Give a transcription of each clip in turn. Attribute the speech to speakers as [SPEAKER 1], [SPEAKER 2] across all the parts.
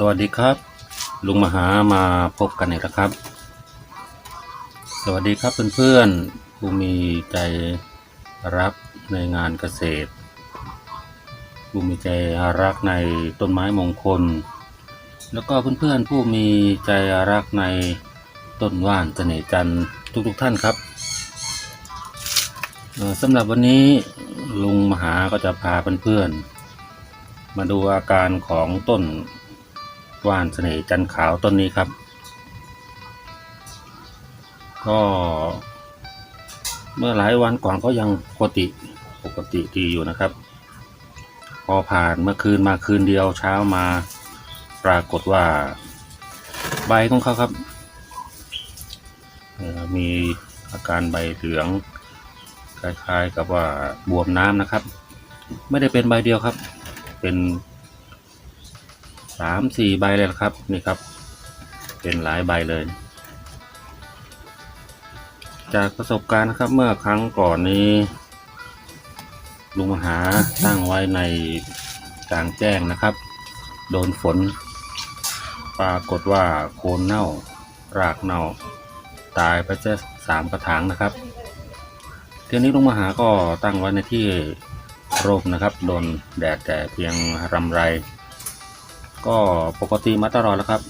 [SPEAKER 1] สวัสดีครับ ลุงมหามาพบกันอีกแล้วครับ สวัสดีครับเพื่อนๆผู้มีใจรักในงานเกษตรผู้มีใจรักในต้นไม้มงคล แล้วก็เพื่อนๆผู้มีใจรักในต้นว่านเสน่จันทุกๆท่านครับสำหรับวันนี้ลุงมหาก็จะพาเพื่อนๆมาดูอาการของต้น ว่านเสน่ห์จันขาวต้นนี้ครับ ก็ เมื่อหลายวันก่อนก็ยังปกติปกติดีอยู่นะครับ พอผ่านเมื่อคืนมาคืนเดียวเช้ามาปรากฏว่า ใบของเขาครับ มีอาการใบเหลือง คล้ายๆกับว่าบวมน้ำนะครับ ไม่ได้เป็นใบเดียวครับ เป็น สามสี่ใบเลยครับนี่ครับ เป็นหลายใบเลย จากประสบการณ์นะครับเมื่อครั้งก่อนนี้ ลุงมหาตั้งไว้ในกลางแจ้งนะครับ โดนฝน ปรากฏว่าโคนเน่ารากเน่า ตายไปจะสามกระถางนะครับทีนี้ลุงมหาก็ตั้งไว้ในที่ร่มนะครับ โดนแดดแต่เพียงรำไร ก็ปกติมาตลอดแล้วครับ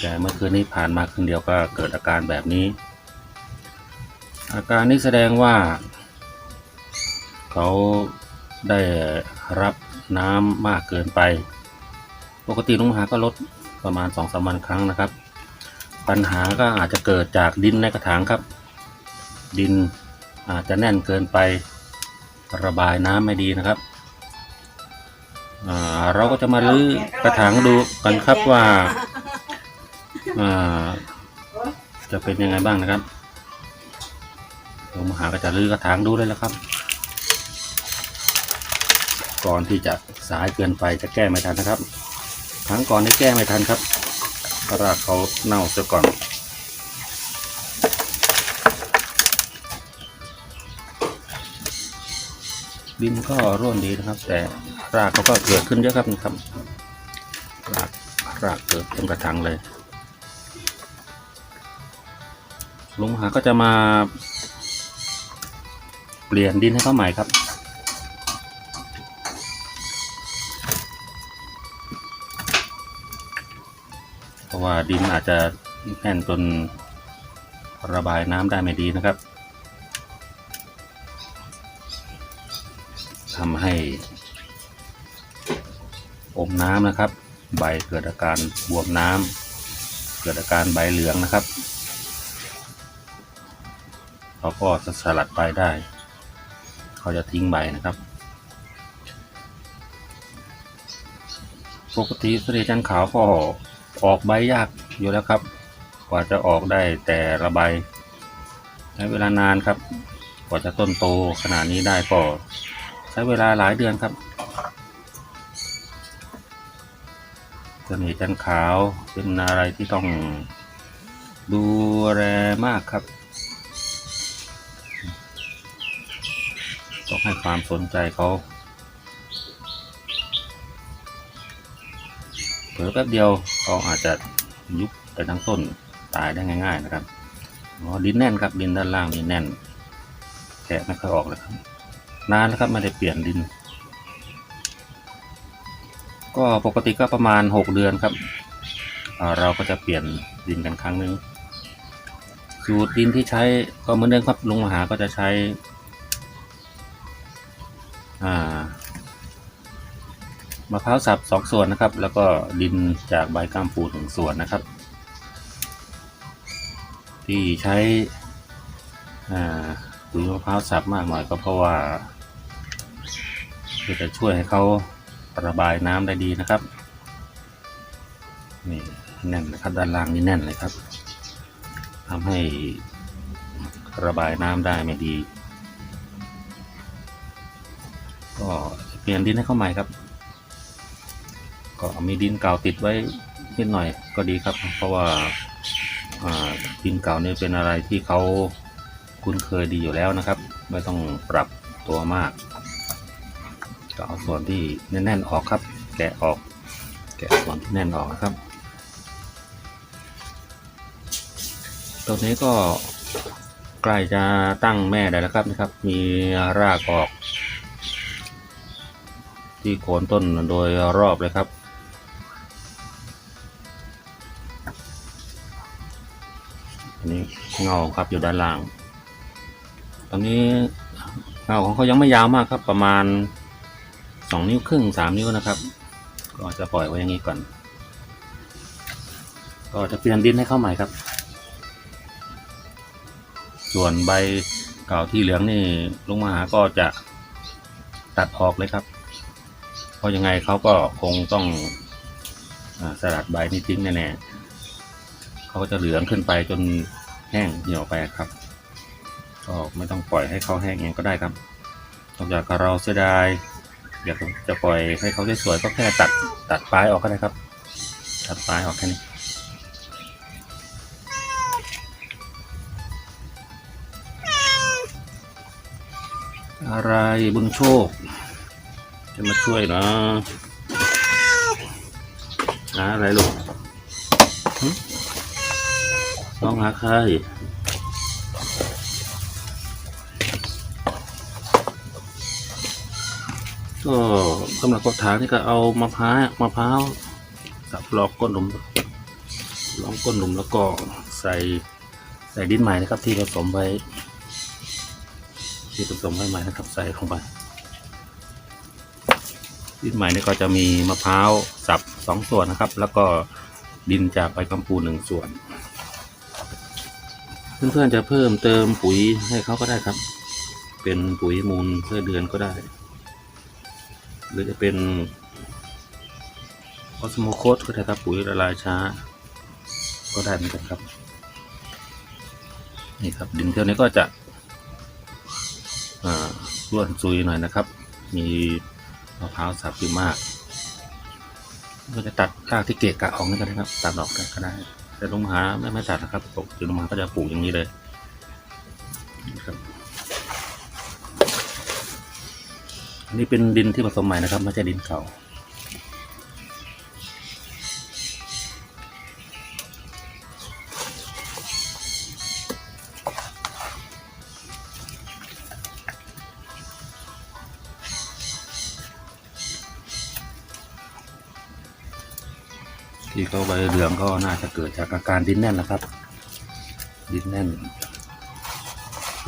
[SPEAKER 1] แต่เมื่อคืนนี้ผ่านมาคืนเดียวก็เกิดอาการแบบนี้ อาการนี้แสดงว่า เขาได้รับน้ำมากเกินไป ปกติลุงมหาก็ลดประมาณ2อสวันครั้งนะครับ ปัญหาก็อาจจะเกิดจากดินในกระถางครับ ดินอาจจะแน่นเกินไประบายน้ำไม่ดีนะครับ อ่าเราก็จะมาลื้อกระถางดูกันครับว่าอ่า จะเป็นยังไงบ้างนะครับลุงมหาก็จะลื้อกระถางดูเลยแล้วครับ ก่อนที่จะสายเกินไปจะแก้ไม่ทันนะครับครั้งก่อนนี้แก้ไม่ทันครับรากเขาเน่าเสียก่อน ดินก็ร่วนดีนะครับ แต่รากเขาก็เกิดขึ้นเยอะครับนะครับรากรากเกิดเต็มกระถางเลยลุงหาก็จะมาเปลี่ยนดินให้เขาใหม่ครับ เพราะว่าดินอาจจะแน่นจนระบายน้ำได้ไม่ดีนะครับ ทำให้อมน้ำนะครับ ใบเกิดอาการบวมน้ำเกิดอาการใบเหลืองนะครับ เขาก็จะสลัดใบได้ เขาจะทิ้งใบนะครับ ปกติสตรีจันขาวก็ออกใบยากอยู่แล้วครับ กว่าจะออกได้แต่ละใบใช้เวลานานครับ กว่าจะต้นโตขนาดนี้ได้ก็ ใช้เวลาหลายเดือนครับเสน่ห์จันขาวเป็นอะไรที่ต้องดูแลมากครับ ต้องให้ความสนใจเขาเผลอแป๊บเดียวเขาอาจจะยุบไปทั้งต้นตายได้ง่าย ๆ นะครับอ๋อดินแน่นครับดินด้านล่างนี่แน่นแกะไม่ค่อยออกเลยครับ นานแล้วครับไม่ได้เปลี่ยนดิน ก็ปกติก็ประมาณ 6 เดือนครับ เราก็จะเปลี่ยนดินกันครั้งหนึ่งสูตรดินที่ใช้ก็เหมือนเดิมครับลุงมหาก็จะใช้อ่ามะพร้าวสับสองส่วนนะครับ แล้วก็ดินจากใบก้ามปูหนึ่งส่วนนะครับ ที่ใช้อ่าปุ๋ยมะพร้าวสับมากหน่อยก็เพราะว่า จะช่วยให้เขาระบายน้ำได้ดีนะครับ นี่แน่นนะครับด้านล่างนี่แน่นเลยครับทำให้ระบายน้ำได้ไม่ดี ก็เปลี่ยนดินให้เขาใหม่ครับ ก็มีดินเก่าติดไว้นิดหน่อยก็ดีครับ เพราะว่าอ่าดินเก่านี่เป็นอะไรที่เขาคุ้นเคยดีอยู่แล้วนะครับ ไม่ต้องปรับตัวมาก ก็เอาส่วนที่แน่นๆออกครับ แกะออก แกะส่วนที่แน่นออกนะครับตรงนี้ก็ใกล้จะตั้งแม่ได้แล้วครับนะครับ มีรากออก ที่โคนต้นโดยรอบเลยครับอันนี้เงาครับอยู่ด้านล่าง ตอนนี้เงาของเขายังไม่ยาวมากครับประมาณ สองนิ้วครึ่งสามนิ้วนะครับ ก็จะปล่อยไว้อย่างนี้ก่อน ก็จะเปลี่ยนดินให้เข้าใหม่ครับ ส่วนใบเก่าที่เหลืองนี่ลุงมหาก็จะตัดออกเลยครับ เพราะยังไงเขาก็คงต้องอสลัดใบนี้ทิ้งแน่ๆเขาก็จะเหลืองขึ้นไปจนแห้งเหี่ยวไปครับ ก็ไม่ต้องปล่อยให้เขาแห้งเองก็ได้ครับนอกจากเราเสียดาย อยากจะปล่อยให้เขาสวยๆก็แค่ตัดตัดปลายออกก็ได้ครับ ตัดปลายออกแค่นี้อะไรบุญโชค จะมาช่วยนะหาอะไรลูกต้องหาใคร ก็สำหรับกดถางนี่ก็เอามะพร้าวมะพร้าวสับลอกก้นหลุมลองก้นหลุมแล้วก็ใส่ใส่ดินใหม่นะครับ ที่ผสมไว้ที่ผสมไว้ใหม่นะครับ ใส่ลงไปดินใหม่นี่ก็จะมีมะพร้าวสับสองส่วนนะครับ แล้วก็ดินจากใบกำปูหนึ่งส่วน เพื่อนๆจะเพิ่มเติมปุ๋ยให้เขาก็ได้ครับ เป็นปุ๋ยมูลเพื่อเดือนก็ได้ หรือจะเป็นออสโมโคสก็ได้ครับปุ๋ยละลายช้า ก็ได้เหมือนกันครับ นี่ครับดินเท่านี้ก็จะร่วนซุยหน่อยนะครับ มีมะพร้าวสับอยู่มากก็จะตัดรากที่เกะกะออกนี่ก็ได้ครับตัดออกก็ได้ แต่ลงมาไม่ไม่ตัดนะครับปกติลงมาก็จะปลูกอย่างนี้เลยครับ อันนี้เป็นดินที่ผสมใหม่นะครับไม่ใช่ดินเก่าที่เขาใบเหลืองก็น่าจะเกิดจากอาการดินแน่นนะครับ ดินแน่น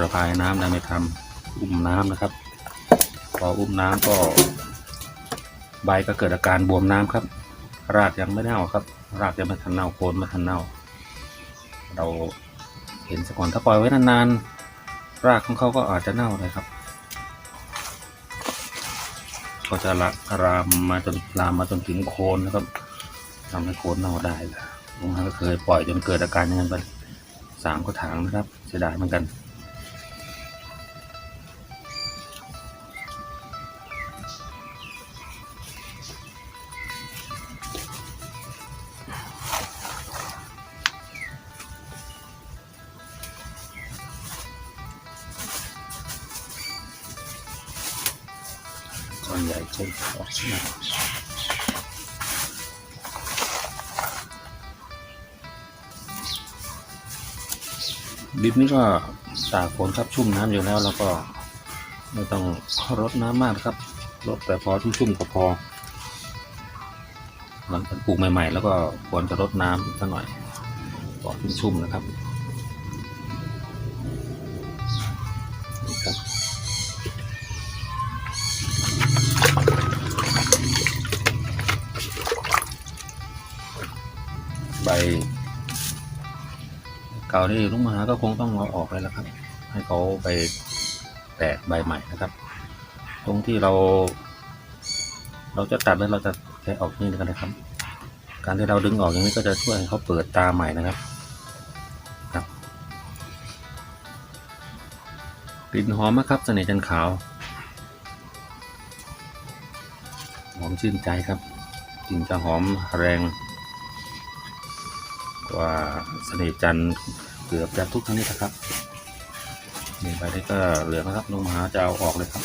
[SPEAKER 1] ระบายน้ำได้ไม่ทำอุ้มน้ำนะครับ พออุ้มน้ำก็ ใบก็เกิดอาการบวมน้ำครับ รากยังไม่เน่าครับ รากยังไม่ทันเน่าโคนไม่ทันเน่า เราเห็นสก่อนถ้าปล่อยไว้นานๆ รากของเขาก็อาจจะเน่าเลยครับก็จะละรามมาจนลามมาจนถึงโคนนะครับทำให้โคนเน่าได้ละลุงฮะก็เคยปล่อยจนเกิดอาการอย่างนั้นไปสามกระถางนะครับเสียดายเหมือนกัน ใหญ่ออกมาดินนี่ก็ตากฝนครับชุ่มน้ำอยู่แล้ว แล้วก็ไม่ต้องรดน้ำมากครับรดแต่พอชุ่มๆก็พอหลังจากปลูกใหม่ ๆ แล้วก็ควรจะรดน้ำสักหน่อยพอนชุ่มๆนะครับ ก่านี่ลุงมหาก็คงต้องเอาออกเลยแล้วครับ ให้เขาไปแตกใบใหม่นะครับ ตรงที่เรา เราจะตัดแล้วเราจะแค่ออกนี่กันนะครับ การที่เราดึงออกอย่างนี้ก็จะช่วยให้เขาเปิดตาใหม่นะครับครับกลิ่นหอมมากครับเสน่ห์จันขาวหอมชื่นใจครับกลิ่นจะหอมแรง ว่าสนิทจันเกือบจะทุกชนิดนะครับนี่ใบเล็ก็เหลือนะครับลุงมหาจะเอาออกเลยครับ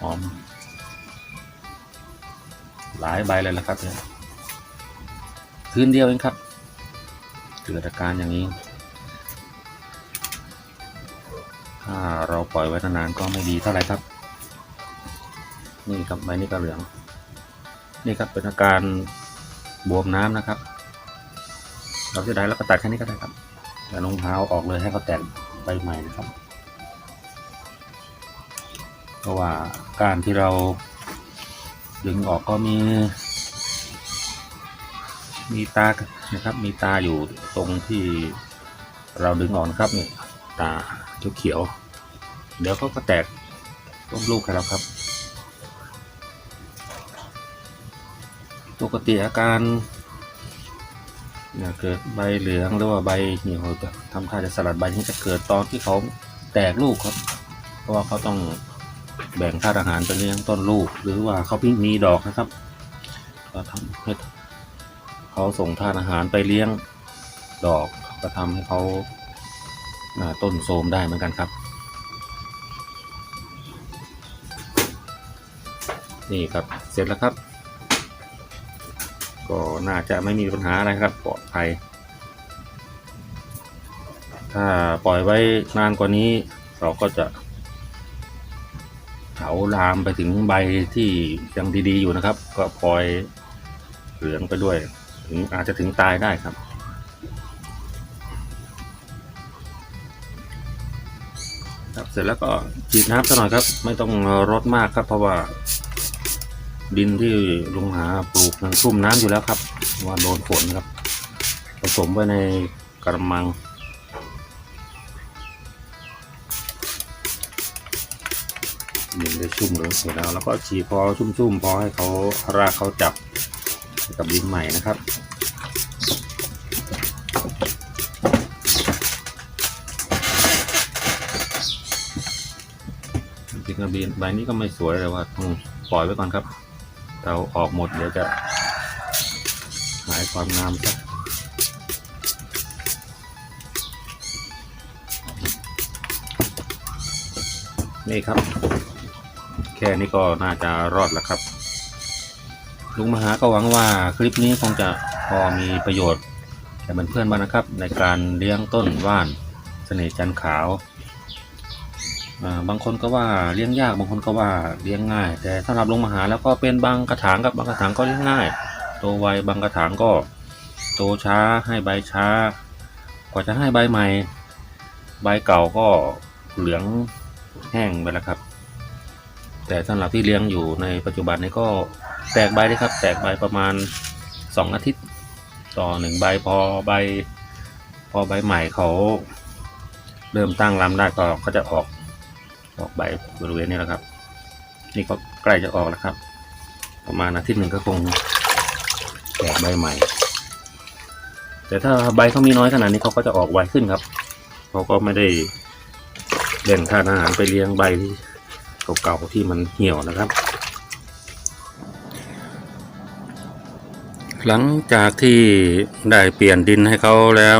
[SPEAKER 1] หอมหลายใบเลยนะครับเนี่ยคืนเดียวเองครับเกิดอาการอย่างนี้ ปล่อยไว้นานๆก็ไม่ดีเท่าไหร่ครับ นี่ครับใบนี้ก็เหลือง นี่ครับเป็นอาการบวมน้ำนะครับ เราจะได้แล้วก็ตัดแค่นี้ก็ได้ครับแต่รองเท้าออกเลยให้เขาแตกใบใหม่นะครับ เพราะว่าการที่เราดึงออกก็มี มีตานะครับ มีตาอยู่ตรงที่เราดึงออกนะครับนี่ตาเขียว เดี๋ยวเขาก็แตกต้นลูกให้เราครับ ปกติอาการเนี่ยเกิดใบเหลืองหรือว่าใบเหี่ยวจะทำท่าจะสลัดใบนี้จะเกิดตอนที่เขาแตกลูกครับ เพราะว่าเขาต้องแบ่งธาตุอาหารไปเลี้ยงต้นลูก หรือว่าเขาพิ่งมีดอกนะครับก็ทำให้เขาส่งธาตุอาหารไปเลี้ยงดอกก็ทำให้เขาต้นโทมได้เหมือนกันครับ นี่ครับเสร็จแล้วครับ ก็น่าจะไม่มีปัญหาอะไรครับปลอดภัย ถ้าปล่อยไว้นานกว่านี้ เราก็จะเผาลามไปถึงใบที่ยังดีๆอยู่นะครับ ก็ปล่อยเหลืองไปด้วยถึงอาจจะถึงตายได้ครับครับเสร็จแล้วก็ฉีดน้ำสักหน่อยครับ ไม่ต้องรดมากครับเพราะว่า ดินที่ลุงหาปลูกมันชุ่มน้ำอยู่แล้วครับ ว่าโดนฝนครับ ผสมไว้ในกระมัง ดินได้ชุ่มเลยเสร็จแล้วแล้วก็ฉีพอชุ่มๆพอให้เขารากเขาจับกับดินใหม่นะครับจริงๆกระบีนใบนี้ก็ไม่สวยเลยว่าต้องปล่อยไว้ก่อนครับ เราออกหมดเดี๋ยวจะหายความงามสักนี่ครับ แค่นี้ก็น่าจะรอดแล้วครับ ลุงมหาก็หวังว่าคลิปนี้คงจะพอมีประโยชน์แก่เพื่อนๆบ้างนะครับ ในการเลี้ยงต้นว่านเสน่ห์จันขาว บางคนก็ว่าเลี้ยงยากบางคนก็ว่าเลี้ยงง่าย แต่สำหรับลงมาหาแล้วก็เป็นบางกระถางกับบางกระถางก็เลี้ยงง่าย โตไวบางกระถางก็โตช้าให้ใบช้า กว่าจะให้ใบใหม่ ใบเก่าก็เหลืองแห้งไปแล้วครับ แต่สำหรับที่เลี้ยงอยู่ในปัจจุบันนี้ก็แตกใบได้ครับ แตกใบประมาณสองอาทิตย์ ต่อหนึ่งใบพอใบ พอใบใหม่เขาเริ่มตั้งลำได้ก็เขาจะออก ออกใบบริเวณนี้แล้วครับ นี่ก็ใกล้จะออกแล้วครับ ประมาณอาทิตย์หนึ่งก็คงแตกใบใหม่ แต่ถ้าใบเขามีน้อยขนาดนี้เขาก็จะออกไวขึ้นครับเขาก็ไม่ได้เด่นค่าอาหารไปเลี้ยงใบที่เก่าๆที่มันเหี่ยวนะครับ หลังจากที่ได้เปลี่ยนดินให้เขาแล้ว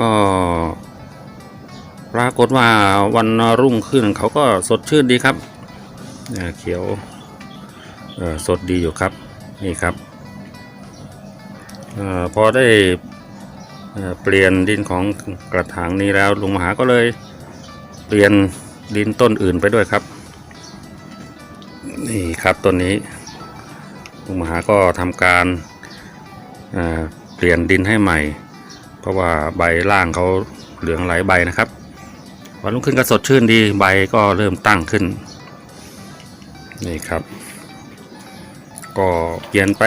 [SPEAKER 1] ก็ ปรากฏว่าวันรุ่งขึ้นเขาก็สดชื่นดีครับเนี่ยเขียวสดดีอยู่ครับนี่ครับออพอได้เอ่อเปลี่ยนดินของกระถางนี้แล้วลุงมหาก็เลยเปลี่ยนดินต้นอื่นไปด้วยครับ นี่ครับต้นนี้ลุงมหาก็ทำการเเปลี่ยนดินให้ใหม่ เพราะว่าใบล่างเขาเหลืองหลายใบนะครับ วันรุ่งขึ้นก็สดชื่นดีใบก็เริ่มตั้งขึ้น นี่ครับ ก็เปลี่ยนไป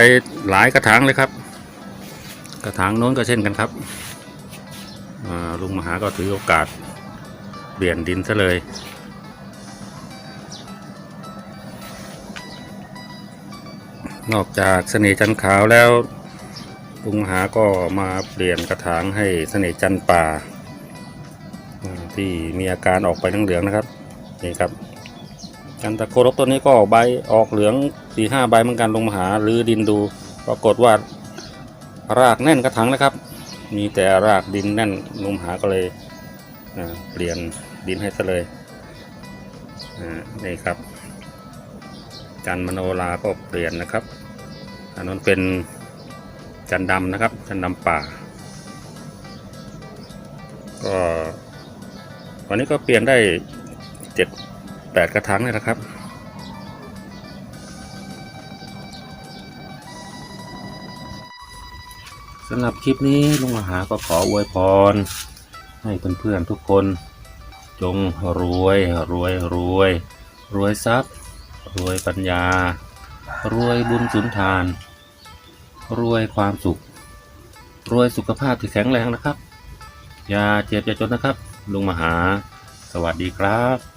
[SPEAKER 1] หลายกระถางเลยครับ กระถางโน้นก็เช่นกันครับลุงมหาก็ถือโอกาสเปลี่ยนดินซะเลยนอกจากเสน่ห์จันขาวแล้วลุงมหาก็มาเปลี่ยนกระถางให้เสน่ห์จันป่า ที่มีอาการออกไปทั้งเหลืองนะครับนี่ครับจันตะโครบตัวนี้ก็ออกใบออกเหลืองสี่ห้าใบเหมือนกันลงมาหาหรือดินดู ปรากฏว่ารากแน่นกระถางเลยครับ มีแต่รากดินแน่นลงมาหาก็เลยเปลี่ยนดินให้ซะเลยนี่ครับ จันมโนราก็เปลี่ยนนะครับอันนั้นเป็นจันดำนะครับ จันดำป่า ก็ วันนี้ก็เปลี่ยนได้เจ็ดแปดกระถางเลยนะครับ สำหรับคลิปนี้ลุงมหาก็ขออวยพร ให้เพื่อนๆทุกคน จงรวยรวยรวย รวยทรัพย์ รวยปัญญา รวยบุญสุนทาน รวยความสุข รวยสุขภาพที่แข็งแรงนะครับ อย่าเจ็บอย่าจนนะครับ ลุงมหา สวัสดีครับ